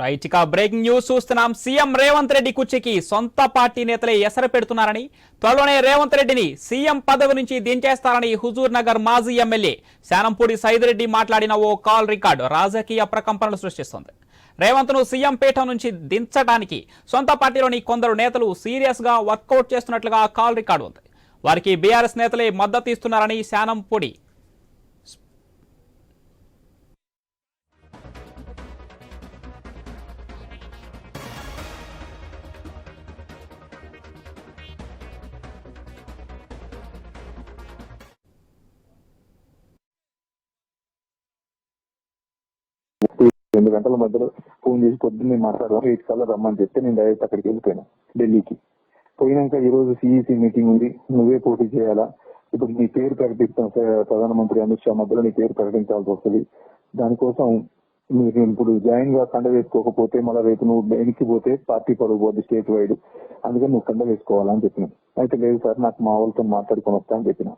Right ఇక breaking news చూస్తున్నాం. CM Revanth Reddy కుర్చీకి సొంత పార్టీ నేతలే ఎసర పెడుతున్నారని త్వరలోనే రేవంత్ రెడ్డిని సీఎం పదవి నుంచి దించేస్తారని హుజూర్ నగర్ మాజీ ఎమ్మెల్యే శానంపూడి సైదిరెడ్డి మాట్లాడిన ఓ కాల్ రికార్డు రాజకీయ ప్రకంపనలు సృష్టిస్తోంది. రేవంత్ను సీఎం పీఠం నుంచి దించడానికి సొంత పార్టీలోని కొందరు నేతలు సీరియస్గా వర్కౌట్ చేస్తున్నట్లుగా కాల్ రికార్డు ఉంది. వారికి బీఆర్ఎస్ నేతలే మద్దతు ఇస్తున్నారని శానంపూడి రెండు గంటల మధ్యలో ఫోన్ చేసి పొద్దున్నే మాట్లాడదాం ఎయిట్ కల్లా రమ్మని చెప్తే నేను డైరెక్ట్ అక్కడికి వెళ్ళిపోయినా ఢిల్లీకి. పోయినాక ఈ రోజు సిఈసి మీటింగ్ ఉంది నువ్వే పోటీ చేయాలా? ఇప్పుడు నీ పేరు ప్రకటిస్తాం ప్రధానమంత్రి అమిత్ షా మధ్యలో నీ పేరు ప్రకటించాల్సి వస్తుంది. దానికోసం మీరు ఇప్పుడు జాయిన్గా కండ వేసుకోకపోతే మళ్ళీ రేపు నువ్వు వెనక్కి పోతే పార్టీ పరుగు స్టేట్ వైడ్ అందుకని నువ్వు కండ వేసుకోవాలని చెప్పిన అయితే లేదు సార్ నాకు మా వాళ్ళతో మాట్లాడుకొని వస్తా అని చెప్పిన.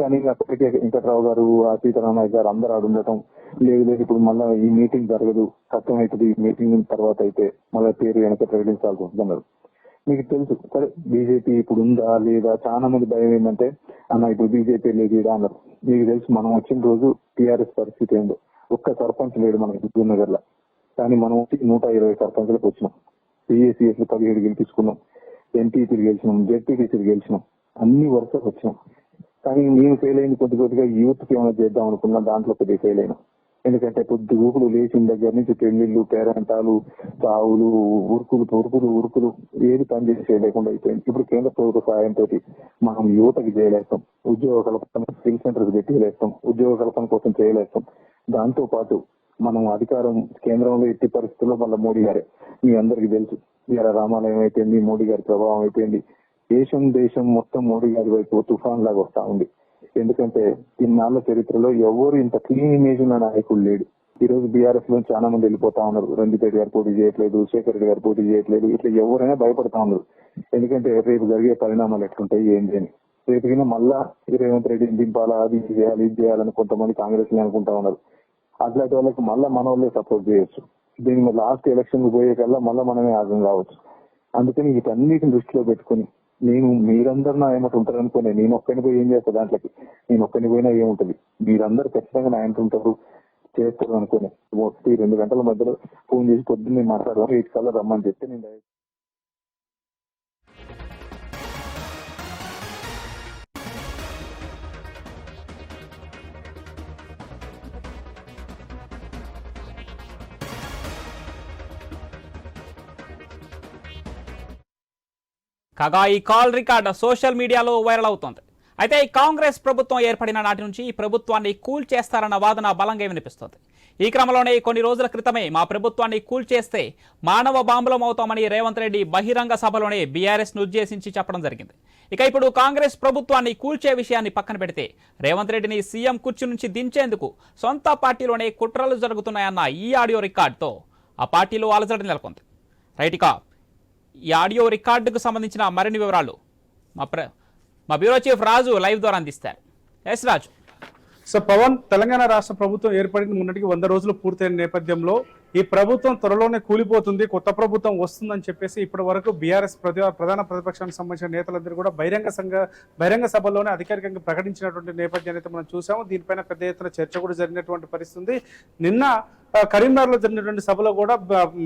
కానీ అప్పటికే వెంకట్రావు గారు ఆ సీతారామయ్య గారు అందరూ ఆడు ఉండటం లేదు లేదు. ఇప్పుడు మళ్ళీ ఈ మీటింగ్ జరగదు. కష్టం అవుతుంది ఈ మీటింగ్ తర్వాత అయితే మళ్ళీ పేరు వెనక ప్రకటించాల్సి వస్తున్నారు మీకు తెలుసు సరే బీజేపీ ఇప్పుడు ఉందా లేదా? చాలా మంది భయం ఏంటంటే అన్న ఇప్పుడు బీజేపీ లేదు అన్నారు. మీకు తెలుసు మనం వచ్చిన రోజు టీఆర్ఎస్ పరిస్థితి ఏందో. ఒక్క సర్పంచ్ లేడు మన హుజూర్లో కానీ మనం వచ్చి నూట ఇరవై సర్పంచ్లకు వచ్చినాం. సిఎస్సిఎస్ పదిహేడు గెలిపించుకున్నాం. ఎంపీపీలు గెలిచినాం జెడ్పీటీసీలు గెలిచినాం. అన్ని వరుసకు వచ్చినాం. కానీ నేను ఫెయిల్ అయింది కొద్ది కొద్దిగా యూత్కి ఏమైనా చేద్దాం అనుకున్నా దాంట్లో కొద్దిగా ఫెయిల్ అయినా. ఎందుకంటే కొద్ది ఊపులు లేచిన దగ్గర నుంచి పెళ్ళిళ్ళు పేరంటాలు చావులు ఉరుకులు ఉరుకులు ఉరుకులు ఏది పని చేసేయలేకుండా అయిపోయింది. ఇప్పుడు కేంద్ర ప్రభుత్వ సహాయంతో మనం యువతకి చేయలేస్తాం. ఉద్యోగ కల్పన స్కిల్ సెంటర్స్ పెట్టిలేస్తాం. ఉద్యోగ కల్పన కోసం చేయలేస్తాం. దాంతో పాటు మనం అధికారం కేంద్రంలో ఎట్టి పరిస్థితుల్లో మళ్ళీ మోడీ గారే. మీ అందరికి తెలుసు. ఇలా రామాలయం అయిపోయింది మోడీ గారి ప్రభావం అయిపోయింది. దేశం దేశం మొత్తం మోడీ గారి వైపు తుఫాన్ లాగా వస్తా ఉంది. ఎందుకంటే ఇన్నాళ్ళ చరిత్రలో ఎవరు ఇంత క్లీన్ ఇమేజ్ ఉన్న నాయకుడు లేడు. ఈ రోజు బీఆర్ఎస్లో చాలా మంది వెళ్ళిపోతా ఉన్నారు. రంజిత్ గారు పోటీ చేయట్లేదు శేఖర్ రెడ్డి గారు పోటీ చేయట్లేదు ఇట్లా ఎవరైనా భయపడతా ఉన్నారు. ఎందుకంటే రేపు జరిగే పరిణామాలు ఎట్లుంటాయి ఏంటి అని. రేపు మళ్ళా రేవంత్ రెడ్డిని దింపాలా అది చేయాలి ఇది చేయాలని కొంతమంది కాంగ్రెస్ అనుకుంటా ఉన్నారు. అట్లాంటి వాళ్ళకి మళ్ళా మన వాళ్ళే సపోర్ట్ చేయొచ్చు. దీని లాస్ట్ ఎలక్షన్ పోయే కల్లా మళ్ళీ మనమే ఆగం కావచ్చు. అందుకని వీటన్నిటిని దృష్టిలో పెట్టుకుని నేను మీరందరూ నా ఏమంట ఉంటారు అనుకోండి నేను ఒక్కని పోయి ఏం చేస్తా దాంట్లోకి? నేను ఒక్కని పోయినా ఏముంటది? మీరందరూ ఖచ్చితంగా నా వెంట ఉంటారు చేస్తారు అనుకోని ఒకటి రెండు గంటల మధ్యలో ఫోన్ చేసి పొద్దున్నే మాట్లాడదాం ఎయిట్ కల్లా రమ్మని చెప్తే నేను కాగా ఈ కాల్ రికార్డ్ సోషల్ మీడియాలో వైరల్ అవుతోంది. అయితే ఈ కాంగ్రెస్ ప్రభుత్వం ఏర్పడిన నాటి నుంచి ఈ ప్రభుత్వాన్ని కూల్ చేస్తారన్న వాదన బలంగా వినిపిస్తోంది. ఈ క్రమంలోనే కొన్ని రోజుల క్రితమే మా ప్రభుత్వాన్ని కూల్ చేస్తే మానవ బాంబులం అవుతామని రేవంత్ రెడ్డి బహిరంగ సభలోనే బీఆర్ఎస్ ఉద్దేశించి చెప్పడం జరిగింది. ఇక ఇప్పుడు కాంగ్రెస్ ప్రభుత్వాన్ని కూల్చే విషయాన్ని పక్కన పెడితే రేవంత్ రెడ్డిని సీఎం కుర్చీ నుంచి దించేందుకు సొంత పార్టీలోనే కుట్రలు జరుగుతున్నాయన్న ఈ ఆడియో రికార్డుతో ఆ పార్టీలో అలజడి నెలకొంది. రైట్ ఇక ఈ ఆడియో రికార్డుకు సంబంధించిన మరిన్ని వివరాలు మా ప్ర మా బ్యూరో చీఫ్ రాజు లైవ్ ద్వారా అందిస్తారు. ఎస్ రాజు. సో పవన్ తెలంగాణ రాష్ట్ర ప్రభుత్వం ఏర్పడిన మొన్నటికి వంద రోజులు పూర్తయిన నేపథ్యంలో ఈ ప్రభుత్వం త్వరలోనే కూలిపోతుంది కొత్త ప్రభుత్వం వస్తుందని చెప్పేసి ఇప్పటి వరకు బీఆర్ఎస్ ప్రధాన ప్రతిపక్షానికి సంబంధించిన నేతలందరూ కూడా బహిరంగ సంఘ బహిరంగ సభలోనే అధికారికంగా ప్రకటించినటువంటి నేపథ్యాన్ని అయితే మనం చూసాము. దీనిపైన పెద్ద ఎత్తున చర్చ కూడా జరిగినటువంటి పరిస్థితి నిన్న కరీంనగర్లో జరిగినటువంటి సభలో కూడా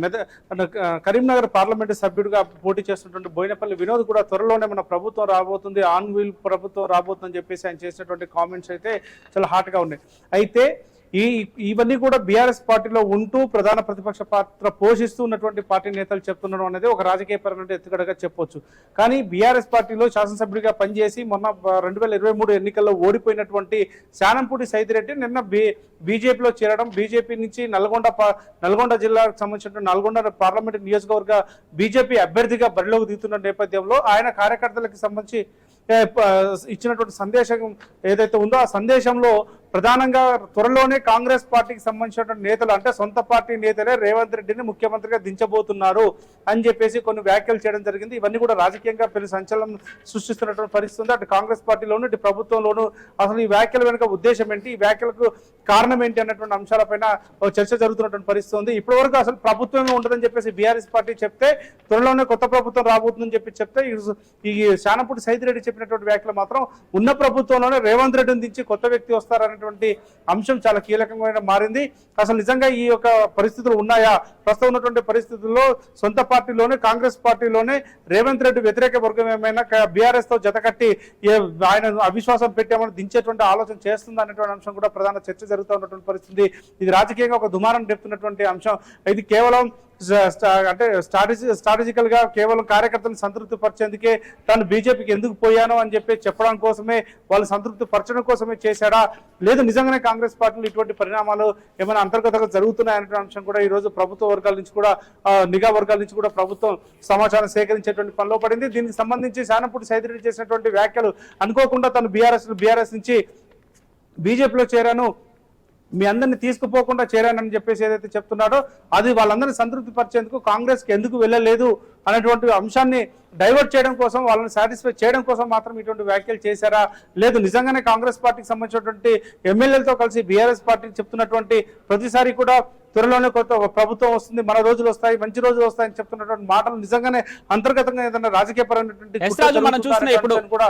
మెద కరీంనగర్ పార్లమెంటు సభ్యుడిగా పోటీ చేస్తున్నటువంటి బోయినపల్లి వినోద్ కూడా త్వరలోనే మన ప్రభుత్వం రాబోతుంది ఆన్ వీల్ ప్రభుత్వం రాబోతుందని చెప్పేసి ఆయన చేసినటువంటి కామెంట్స్ అయితే చాలా హాట్గా ఉన్నాయి. అయితే ఈ ఇవన్నీ కూడా బీఆర్ఎస్ పార్టీలో ఉంటూ ప్రధాన ప్రతిపక్ష పాత్ర పోషిస్తూ ఉన్నటువంటి పార్టీ నేతలు చెప్తుండడం అనేది ఒక రాజకీయ పరమైన ఎత్తుగడగా చెప్పొచ్చు. కానీ బీఆర్ఎస్ పార్టీలో శాసనసభ్యుడిగా పనిచేసి మొన్న రెండు వేల ఇరవై మూడు ఎన్నికల్లో ఓడిపోయినటువంటి శానంపూడి సైదిరెడ్డి నిన్న బీ బీజేపీలో చేరడం బీజేపీ నుంచి నల్గొండ నల్గొండ జిల్లాకు సంబంధించిన నల్గొండ పార్లమెంట్ నియోజకవర్గ బీజేపీ అభ్యర్థిగా బరిలోకి దిగుతున్న నేపథ్యంలో ఆయన కార్యకర్తలకు సంబంధించి ఇచ్చినటువంటి సందేశం ఏదైతే ఉందో ఆ సందేశంలో ప్రధానంగా త్వరలోనే కాంగ్రెస్ పార్టీకి సంబంధించిన నేతలు అంటే సొంత పార్టీ నేతలే రేవంత్ రెడ్డిని ముఖ్యమంత్రిగా దించబోతున్నారు అని చెప్పేసి కొన్ని వ్యాఖ్యలు చేయడం జరిగింది. ఇవన్నీ కూడా రాజకీయంగా పెను సంచలనం సృష్టిస్తున్నటువంటి పరిస్థితి ఉంది. అటు కాంగ్రెస్ పార్టీలోను ఇటు ప్రభుత్వంలోను అసలు ఈ వ్యాఖ్యల వెనుక ఉద్దేశం ఏంటి? ఈ వ్యాఖ్యలకు కారణం ఏంటి అన్నటువంటి అంశాలపైన చర్చ జరుగుతున్నటువంటి పరిస్థితి ఉంది. ఇప్పటి వరకు అసలు ప్రభుత్వమే ఉండదని చెప్పేసి బీఆర్ఎస్ పార్టీ చెప్తే త్వరలోనే కొత్త ప్రభుత్వం రాబోతుందని చెప్పి చెప్తే ఈ- శానపూటి శానపూడి రెడ్డి చెప్పినటువంటి వ్యాఖ్యలు మాత్రం ఉన్న ప్రభుత్వంలోనే రేవంత్ రెడ్డిని దించి కొత్త వ్యక్తి వస్తారనేటువంటి అంశం చాలా కీలకంగా మారింది. అసలు నిజంగా ఈ యొక్క పరిస్థితులు ఉన్నాయా? ప్రస్తుతం ఉన్నటువంటి పరిస్థితుల్లో సొంత పార్టీలోనే కాంగ్రెస్ పార్టీలోనే రేవంత్ రెడ్డి వ్యతిరేక వర్గం ఏమైనా బీఆర్ఎస్తో జతకట్టి ఆయన అవిశ్వాసం పెట్టామని దించేటువంటి ఆలోచన చేస్తుంది అనేటువంటి అంశం కూడా ప్రధాన చర్చ జరుగుతూ ఉన్నటువంటి పరిస్థితి. ఇది రాజకీయంగా ఒక దుమారం చెప్తున్నటువంటి అంశం. ఇది కేవలం అంటే స్ట్రాటజీ స్ట్రాటజికల్గా కేవలం కార్యకర్తలను సంతృప్తి పరిచేందుకే తాను బీజేపీకి ఎందుకు పోయాను అని చెప్పి చెప్పడం కోసమే వాళ్ళు సంతృప్తి పరచడం కోసమే చేశాడా? లేదు నిజంగానే కాంగ్రెస్ పార్టీలో ఇటువంటి పరిణామాలు ఏమైనా అంతర్గతంగా జరుగుతున్నాయనే అంశం కూడా ఈరోజు ప్రభుత్వ వర్గాల నుంచి కూడా నిఘా వర్గాల నుంచి కూడా ప్రభుత్వం సమాచారం సేకరించేటువంటి పనిలో పడింది. దీనికి సంబంధించి శానపూటి సైదిరెడ్డి చేసినటువంటి వ్యాఖ్యలు అనుకోకుండా తను బీఆర్ఎస్ బీఆర్ఎస్ నుంచి బీజేపీలో చేరాను. మీ అందరిని తీసుకుపోకుండా చేరానని చెప్పేసి ఏదైతే చెప్తున్నాడో అది వాళ్ళందరినీ సంతృప్తి పరిచేందుకు కాంగ్రెస్కి ఎందుకు వెళ్ళలేదు? అనేటువంటి అంశాన్ని డైవర్ట్ చేయడం కోసం వాళ్ళని సాటిస్ఫై చేయడం కోసం మాత్రం ఇటువంటి వ్యాఖ్యలు చేశారా? లేదు నిజంగానే కాంగ్రెస్ పార్టీకి సంబంధించినటువంటి ఎమ్మెల్యేలతో కలిసి బీఆర్ఎస్ పార్టీకి చెప్తున్నటువంటి ప్రతిసారి కూడా త్వరలోనే కొత్త ప్రభుత్వం వస్తుంది మన రోజులు వస్తాయి మంచి రోజులు వస్తాయని చెప్తున్నటువంటి మాటలు నిజంగానే అంతర్గతంగా ఏదైనా రాజకీయపరమైనటువంటి మనం ఇప్పుడు అనేటువంటి కూడా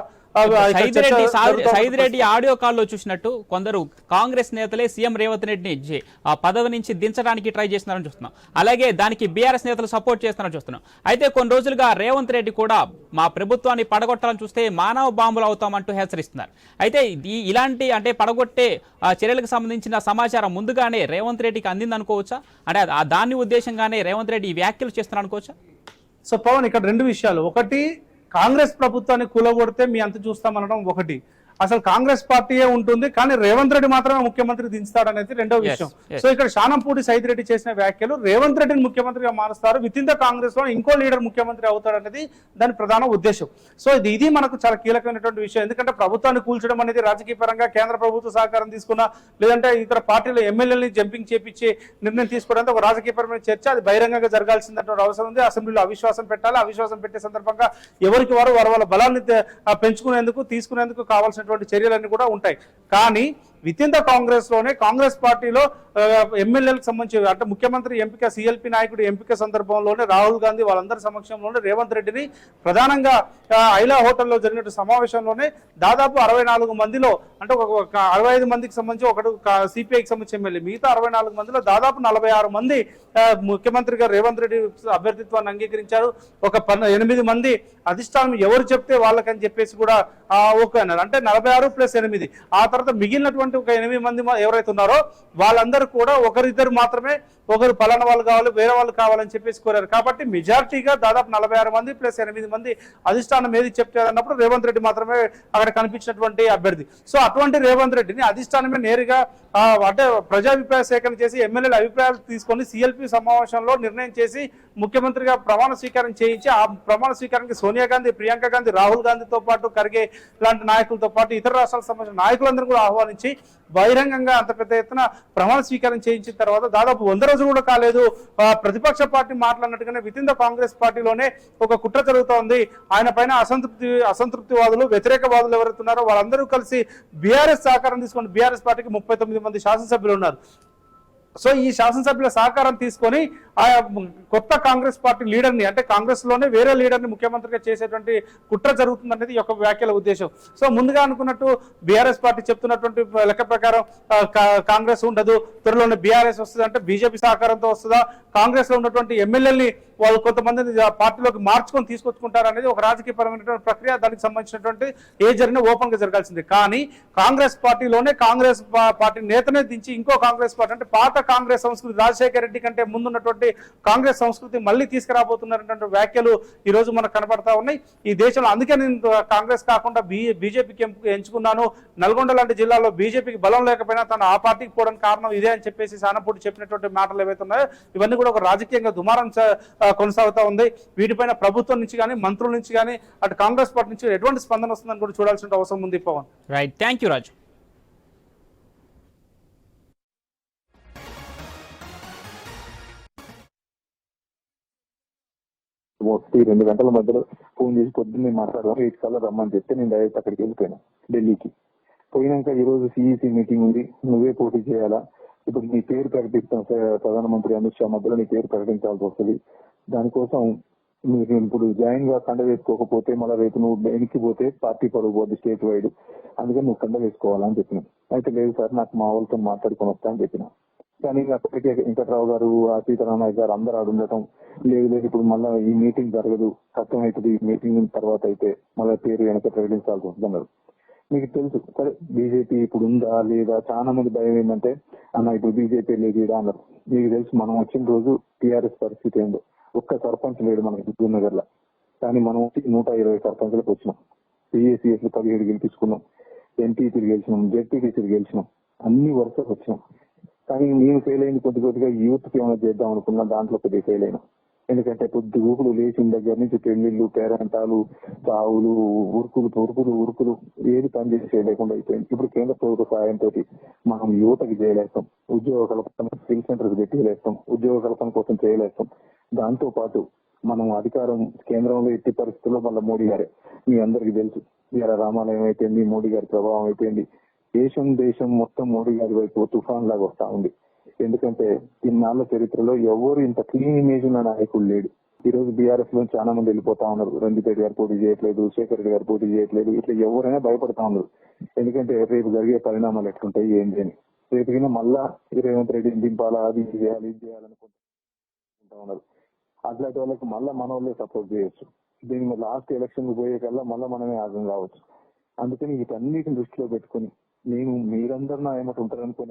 సైదిరెడ్డి ఆడియో కాల్లో చూసినట్టు కొందరు కాంగ్రెస్ నేతలే సీఎం రేవంత్ రెడ్డిని ఆ పదవి నుంచి దించడానికి ట్రై చేస్తున్నారని చూస్తున్నాం. అలాగే దానికి బీఆర్ఎస్ నేతలు సపోర్ట్ చేస్తున్నారని చూస్తున్నాం. అయితే కొన్ని రోజులుగా రేవంత్ రెడ్డి కూడా మా ప్రభుత్వాన్ని పడగొట్టాలని చూస్తే మానవ బాంబులు అవుతామంటూ హెచ్చరిస్తున్నారు. అయితే ఈ ఇలాంటి అంటే పడగొట్టే ఆ, చర్యలకు సంబంధించిన సమాచారం ముందుగానే రేవంత్ రెడ్డికి అందింది అనుకోవచ్చా? అంటే ఆ దాని ఉద్దేశంగానే రేవంత్ రెడ్డి ఈ వ్యాఖ్యలు చేస్తున్నారు అనుకోవచ్చా? సో పవన్ ఇక్కడ రెండు విషయాలు. ఒకటి కాంగ్రెస్ ప్రభుత్వాన్ని కూలగొడితే మీ అంత చూస్తామనడం ఒకటి. అసలు కాంగ్రెస్ పార్టీయే ఉంటుంది కానీ రేవంత్ రెడ్డి మాత్రమే ముఖ్యమంత్రి దించుతాడనేది రెండో Yes, విషయం. సో ఇక్కడ శానంపూడి సైద్ రెడ్డి చేసిన వ్యాఖ్యలు రేవంత్ రెడ్డిని ముఖ్యమంత్రిగా మారుస్తారు విత్ ఇన్ ద కాంగ్రెస్లో ఇంకో లీడర్ ముఖ్యమంత్రి అవుతాడనేది దాని ప్రధాన ఉద్దేశం. సో ఇది ఇది మనకు చాలా కీలకమైనటువంటి విషయం. ఎందుకంటే ప్రభుత్వాన్ని కూల్చడం అనేది రాజకీయ పరంగా కేంద్ర ప్రభుత్వ సహకారం తీసుకున్న లేదంటే ఇతర పార్టీల ఎమ్మెల్యేలని జంపింగ్ చేపించి నిర్ణయం తీసుకోవడానికి ఒక రాజకీయపరమైన చర్చ. అది బహిరంగంగా జరగాల్సిందంటే అవసరం ఉంది. అసెంబ్లీలో అవిశ్వాసం పెట్టాలి. అవిశ్వాసం పెట్టే సందర్భంగా ఎవరికి వారు వారి వాళ్ళ బలాన్ని పెంచుకునేందుకు తీసుకునేందుకు కావాల్సినటువంటి చర్యలన్నీ కూడా ఉంటాయి. కానీ విత్ ఇన్ ద కాంగ్రెస్లోనే కాంగ్రెస్ పార్టీలో ఎమ్మెల్యేలకు సంబంధించి అంటే ముఖ్యమంత్రి ఎంపిక సిఎల్పి నాయకుడు ఎంపిక సందర్భంలోనే రాహుల్ గాంధీ వాళ్ళందరి సమక్షంలోనే రేవంత్ రెడ్డిని ప్రధానంగా ఐలా హోటల్లో జరిగిన సమావేశంలోనే దాదాపు అరవై నాలుగు మందిలో అంటే ఒక అరవై ఐదు మందికి సంబంధించి ఒకడు సిపిఐకి సంబంధించి ఎమ్మెల్యే. మిగతా అరవై నాలుగు మందిలో దాదాపు నలభై ఆరు మంది ముఖ్యమంత్రిగా రేవంత్ రెడ్డి అభ్యర్థిత్వాన్ని అంగీకరించారు. ఒక ఎనిమిది మంది అధిష్టానం ఎవరు చెప్తే వాళ్ళకని చెప్పేసి కూడా ఓకే అన్నారు. అంటే నలభై ఆరు ప్లస్ ఎనిమిది. ఆ తర్వాత మిగిలినటువంటి ఒక ఎనిమిది మంది ఎవరైతే ఉన్నారో వాళ్ళందరూ కూడా ఒకరిద్దరు మాత్రమే ఒకరు పలానా వాళ్ళు కావాలి వేరే వాళ్ళు కావాలని చెప్పేసి కోరారు. కాబట్టి మెజారిటీగా దాదాపు నలభై ఆరు మంది ప్లస్ ఎనిమిది మంది అధిష్టానం ఏది చెప్తారన్నప్పుడు రేవంత్ రెడ్డి మాత్రమే అక్కడ కనిపించినటువంటి అభ్యర్థి. సో అటువంటి రేవంత్ రెడ్డిని అధిష్టానమే నేరుగా అంటే ప్రజాభిప్రాయ సేకరణ చేసి ఎమ్మెల్యేల అభిప్రాయాలు తీసుకొని సిఎల్పి సమావేశంలో నిర్ణయం చేసి ముఖ్యమంత్రిగా ప్రమాణ స్వీకారం చేయించి ఆ ప్రమాణ స్వీకారానికి సోనియా గాంధీ ప్రియాంక గాంధీ రాహుల్ గాంధీతో పాటు ఖర్గే లాంటి నాయకులతో పాటు ఇతర రాష్ట్రాలకు సంబంధించిన నాయకులందరూ కూడా ఆహ్వానించి బహిరంగంగా అంత పెద్ద ఎత్తున ప్రమాణ స్వీకారం చేయించిన తర్వాత దాదాపు వంద రోజులు కూడా కాలేదు. ప్రతిపక్ష పార్టీ మాట్లాడినట్టుగానే విత్ ఇన్ ద కాంగ్రెస్ పార్టీలోనే ఒక కుట్ర జరుగుతోంది. ఆయన పైన అసంతృప్తి అసంతృప్తివాదులు వ్యతిరేకవాదులు ఎవరైతే వాళ్ళందరూ కలిసి బీఆర్ఎస్ సహకారం తీసుకొని బీఆర్ఎస్ పార్టీకి ముప్పై తొమ్మిది మంది శాసనసభ్యులు ఉన్నారు. సో ఈ శాసనసభ్యుల సహకారం తీసుకొని ఆ కొత్త కాంగ్రెస్ పార్టీ లీడర్ని అంటే కాంగ్రెస్లోనే వేరే లీడర్ని ముఖ్యమంత్రిగా చేసేటువంటి కుట్ర జరుగుతుందనేది ఈ యొక్క వ్యాఖ్యల ఉద్దేశం. సో ముందుగా అనుకున్నట్టు బీఆర్ఎస్ పార్టీ చెప్తున్నటువంటి లెక్క ప్రకారం కా- కాంగ్రెస్ ఉండదు త్వరలోనే బీఆర్ఎస్ వస్తుంది అంటే బీజేపీ సహకారంతో వస్తుందా? కాంగ్రెస్లో ఉన్నటువంటి ఎమ్మెల్యేలని వాళ్ళు కొంతమందిని పార్టీలోకి మార్చుకొని తీసుకొచ్చుకుంటారు అనేది ఒక రాజకీయపరమైనటువంటి ప్రక్రియ. దానికి సంబంధించినటువంటి ఏ జరిగినా ఓపెన్గా జరగాల్సిందే. కానీ కాంగ్రెస్ పార్టీలోనే కాంగ్రెస్ పార్టీ నేతనే దించి ఇంకో కాంగ్రెస్ పార్టీ అంటే పాత కాంగ్రెస్ సంస్కృతి రాజశేఖర రెడ్డి కంటే ముందున్నటువంటి కాంగ్రెస్ సంస్కృతి మళ్ళీ తీసుకురాబోతున్నటువంటి వ్యాఖ్యలు ఈ రోజు మనకు కనబడతా ఉన్నాయి. ఈ దేశంలో అందుకే నేను కాంగ్రెస్ కాకుండా బీ బీజేపీకి ఎంచుకున్నాను. నల్గొండ లాంటి జిల్లాలో బీజేపీకి బలం లేకపోయినా తను ఆ పార్టీకి పోవడానికి కారణం ఇదే అని చెప్పేసి సానపూడి చెప్పినటువంటి మాటలు ఏవైతే ఉన్నాయో ఇవన్నీ కూడా ఒక రాజకీయంగా దుమారం కొనసాగుతూ ఉంది. వీటిపైన ప్రభుత్వం నుంచి కానీ మంత్రుల నుంచి కానీ అటు కాంగ్రెస్ పార్టీ నుంచి ఎటువంటి స్పందన వస్తుందని కూడా చూడాల్సిన అవసరం ఉంది Pawan. Right thank you Raju ఒకటి రెండు గంటల మధ్యలో ఫోన్ చేసి పొద్దున్నే మాట్లాడదాం ఎయిట్ కల్లా రమ్మని చెప్తే నేను డైరెక్ట్ అక్కడికి వెళ్ళిపోయినా ఢిల్లీకి. పోయినాక ఈ రోజు సిఈసి మీటింగ్ ఉంది నువ్వే పోటీ చేయాలా? ఇప్పుడు నీ పేరు ప్రకటిస్తాం ప్రధానమంత్రి అమిత్ షా మధ్యలో నీ పేరు ప్రకటించాల్సి వస్తుంది. దానికోసం మీరు ఇప్పుడు జాయిన్గా కండ వేసుకోకపోతే మళ్ళీ రేపు నువ్వు వెనక్కి పోతే పార్టీ పడకపోద్ది స్టేట్ వైడ్. అందుకని నువ్వు కండ వేసుకోవాలని చెప్పిన. అయితే లేదు సార్ నాకు మా వాళ్ళతో మాట్లాడుకొని వస్తా అని చెప్పిన. కానీ అప్పటికే వెంకట్రావు గారు ఆ సీతారామయ్య గారు అందరూ ఆడు ఉండటం లేదు లేదు. ఇప్పుడు మళ్ళీ ఈ మీటింగ్ జరగదు. కష్టం అవుతుంది ఈ మీటింగ్ తర్వాత అయితే మళ్ళీ పేరు వెనక ప్రకటించాల్సి వస్తున్నారు మీకు తెలుసు సరే బీజేపీ ఇప్పుడు ఉందా లేదా? చాలా మంది భయం ఏంటంటే అన్న ఇప్పుడు బీజేపీ లేదు అన్నారు. మీకు తెలుసు మనం వచ్చిన రోజు టీఆర్ఎస్ పరిస్థితి ఏందో. ఒక్క సర్పంచ్ లేడు మన హుజూర్ నగర్లో కానీ మనం నూట ఇరవై సర్పంచ్లకు వచ్చినాం. సిఎస్సిఎస్ పదిహేడు గెలిపించుకున్నాం. ఎంపీపీలు గెలిచినాం. జెడ్పీటీసీలు గెలిచినాం. అన్ని వరుసకు వచ్చినాం. కానీ నేను ఫెయిల్ అయింది కొద్ది కొద్దిగా యూత్కి ఏమైనా చేద్దాం అనుకున్నా దాంట్లో కొద్దిగా ఫెయిల్ అయినా. ఎందుకంటే కొద్ది ఊపులు లేచిన దగ్గర నుంచి పెళ్ళిళ్ళు పేరంటాలు తావులు ఉరుకులు ఉరుకులు ఉరుకులు ఏది పని చేయలేకుండా అయిపోయింది. ఇప్పుడు కేంద్ర ప్రభుత్వ సహాయంతో మనం యువతకి చేయలేస్తాం. ఉద్యోగ కల్పన స్కిల్ సెంటర్స్ పెట్టలేస్తాం ఉద్యోగ కల్పన కోసం చేయలేస్తాం. దాంతో పాటు మనం అధికారం కేంద్రంలో ఎట్టి పరిస్థితుల్లో మళ్ళీ మోడీ గారే. మీ అందరికి తెలుసు. ఇలా రామాలయం అయిపోయింది మోడీ గారి ప్రభావం అయిపోయింది. దేశం దేశం మొత్తం మోడీ గారి వైపు తుఫాన్ లాగా వస్తా ఉంది. ఎందుకంటే ఇన్నాళ్ళ చరిత్రలో ఎవరు ఇంత క్లీన్ ఇమేజ్ ఉన్న నాయకుడు లేడు. ఈ రోజు బీఆర్ఎస్లో చాలా మంది వెళ్ళిపోతా ఉన్నారు. రంజిపేట గారు పోటీ చేయట్లేదు శేఖర్ రెడ్డి గారు పోటీ చేయట్లేదు. ఇట్లా ఎవరైనా భయపడతా ఉన్నారు. ఎందుకంటే రేపు జరిగే పరిణామాలు ఎట్లుంటాయి ఏంటి అని. రేపు మళ్ళా రేవంత్ రెడ్డిని దింపాలా అది చేయాలి ఇది చేయాలనుకుంటా ఉన్నారు. అట్లాంటి వాళ్ళకి మళ్ళీ మన వాళ్ళే సపోర్ట్ చేయొచ్చు. దీని లాస్ట్ ఎలక్షన్ పోయే కల్లా మళ్ళీ మనమే ఆగం కావచ్చు. అందుకని వీటన్నిటిని దృష్టిలో పెట్టుకుని నేను మీరందరూ నా ఏమంటారు ఉంటారనుకుని